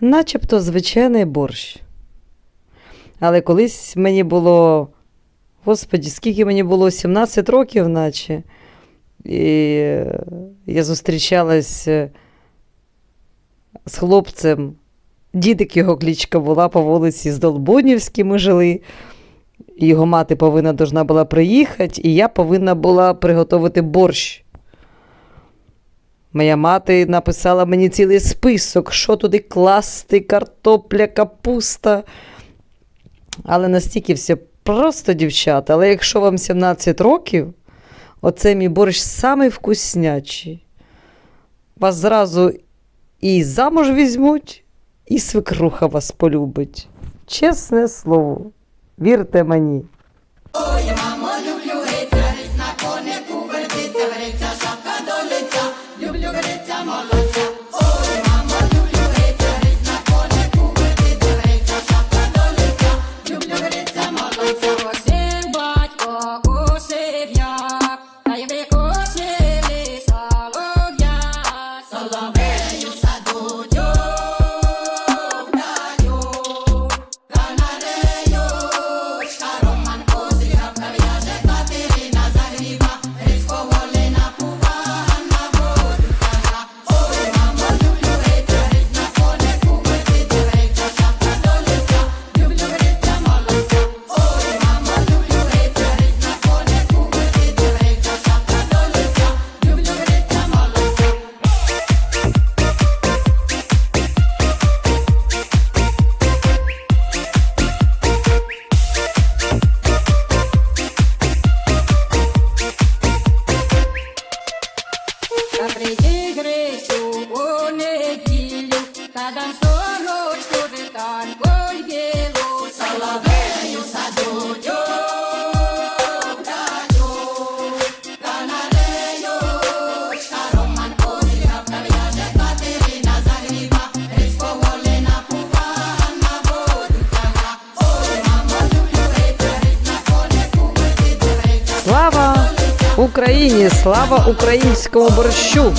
начебто звичайний борщ. Але колись мені було, господі, скільки мені було 17 років, наче. І я зустрічалась е, з хлопцем. Дідик його клічка була по вулиці з Долбунівській ми жили. Його мати повинна должна була приїхати, і я повинна була приготувати борщ. Моя мати написала мені цілий список, що туди класти, картопля, капуста. Але настільки все просто, дівчата. Але якщо вам 17 років, оце мій борщ самий вкуснячий. Вас зразу і замуж візьмуть, і свекруха вас полюбить. Чесне слово, вірте мені. Косив Та прийди Грицю у неділю, та дам Україні! Слава українському борщу!